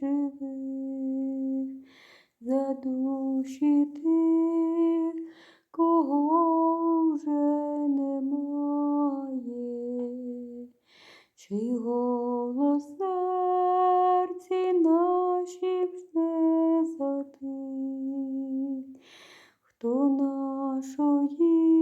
живих, за душі задушити, кого вже немає, чи голос серці наші не затих, хто нашої.